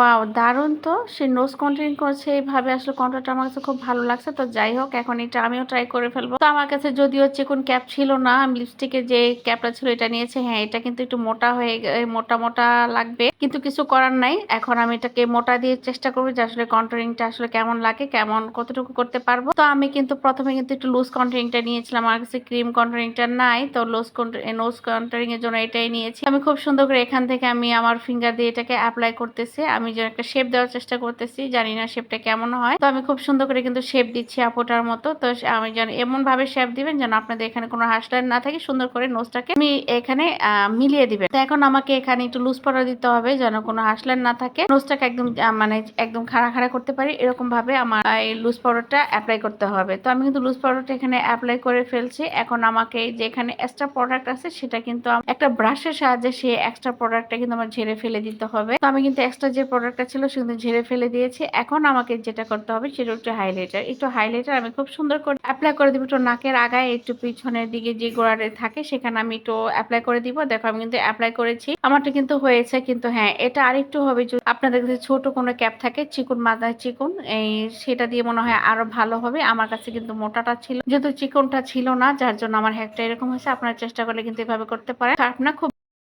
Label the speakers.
Speaker 1: Wow, দারুণ তো। সে nose controlling করছে এইভাবে, আসলে কন্ট্রোলটা আমার কাছে খুব ভালো লাগছে। তো যাই হোক, এখন এটা আমিও ট্রাই করে ফেলব। তো আমার কাছে যদিও চিকন ক্যাপ ছিল না আমি লিপস্টিকের যে ক্যাপটা ছিল এটা নিয়েছে। হ্যাঁ এটা কিন্তু একটু মোটা হয়ে মোটা মোটা লাগবে, কিন্তু কিছু করার নাই। এখন আমি এটাকে মোটা দিয়ে চেষ্টা করব যে আসলে কন্ট্রোলিংটা আসলে কেমন লাগে, কেমন কতটুকু করতে পারব। তো আমি কিন্তু প্রথমে কিন্তু একটু লুজ কন্ট্রোলিংটা নিয়েছিলাম। আমার কাছে ক্রিম কন্ট্রোলিংটা নাই, তো লুজ নোজ কন্ট্রোলিং এর জন্য এটাই নিয়েছি। আমি খুব সুন্দর করে এখান থেকে আমি আমার ফিঙ্গার দিয়ে এটাকে অ্যাপ্লাই করতেছি। আমি যে একটা শেপ দেওয়ার চেষ্টা করতেছি, জানি না শেপটা কেমন হয়। তো আমি খুব সুন্দর করে কিন্তু শেপ দিচ্ছি আপোটার মতো। তো আমি যেন এমন ভাবে শেপ দিবেন যেন আপনাদের এখানে কোনো হাসলার না থাকে, সুন্দর করে নোজটাকে আমি এখানে মিলিয়ে দিবেন। তো এখন আমাকে এখানে একটু লুজ পাউডার দিতে হবে যেন কোনো হাসলার না থাকে। নোজটাকে একদম মানে একদম খাড়া খাড়া করতে পারি। এরকম ভাবে আমার এই লুজ পাউডারটা অ্যাপ্লাই করতে হবে। তো আমি কিন্তু লুজ পাউডারটা এখানে অ্যাপ্লাই করে ফেলছি। এখন আমাকে এই যে এখানে এক্সট্রা প্রোডাক্ট আছে, সেটা কিন্তু একটা ব্রাশের সাহায্যে সেই এক্সট্রা প্রোডাক্টটা কিন্তু আমার ঝেড়ে ফেলে দিতে হবে। তো আমি কিন্তু এক্সট্রা যে প্রোডাক্টটা ছিল, সে কিন্তু ঝেড়ে ফেলে দিয়েছি। এখন আমাকে যেটা করতে হবে, সেটা হচ্ছে হাইলাইটার একটু হাইলাইটার আমি খুব সুন্দর করে অ্যাপ্লাই করে দিব একটু নাকের আগায়, একটু পিছনের দিকে যে গোড়ারে থাকে, সেখানে আমি একটু অ্যাপ্লাই করে দিব। দেখো, আমি কিন্তু অ্যাপ্লাই করেছি। আমারটা কিন্তু হয়েছে, কিন্তু হ্যাঁ এটা আরেকটু হবে যদি আপনাদের কাছে ছোট কোনো ক্যাপ থাকে, চিকুন মাথায় চিকুন, এই সেটা দিয়ে মনে হয় আরও ভালো হবে। আমার কাছে কিন্তু মোটাটা ছিল, যেহেতু চিকনটা ছিল না, যার জন্য আমার হ্যাকটা এরকম হয়েছে, আপনারা চেষ্টা করলে কিন্তু এভাবে করতে পারেন। না, খুব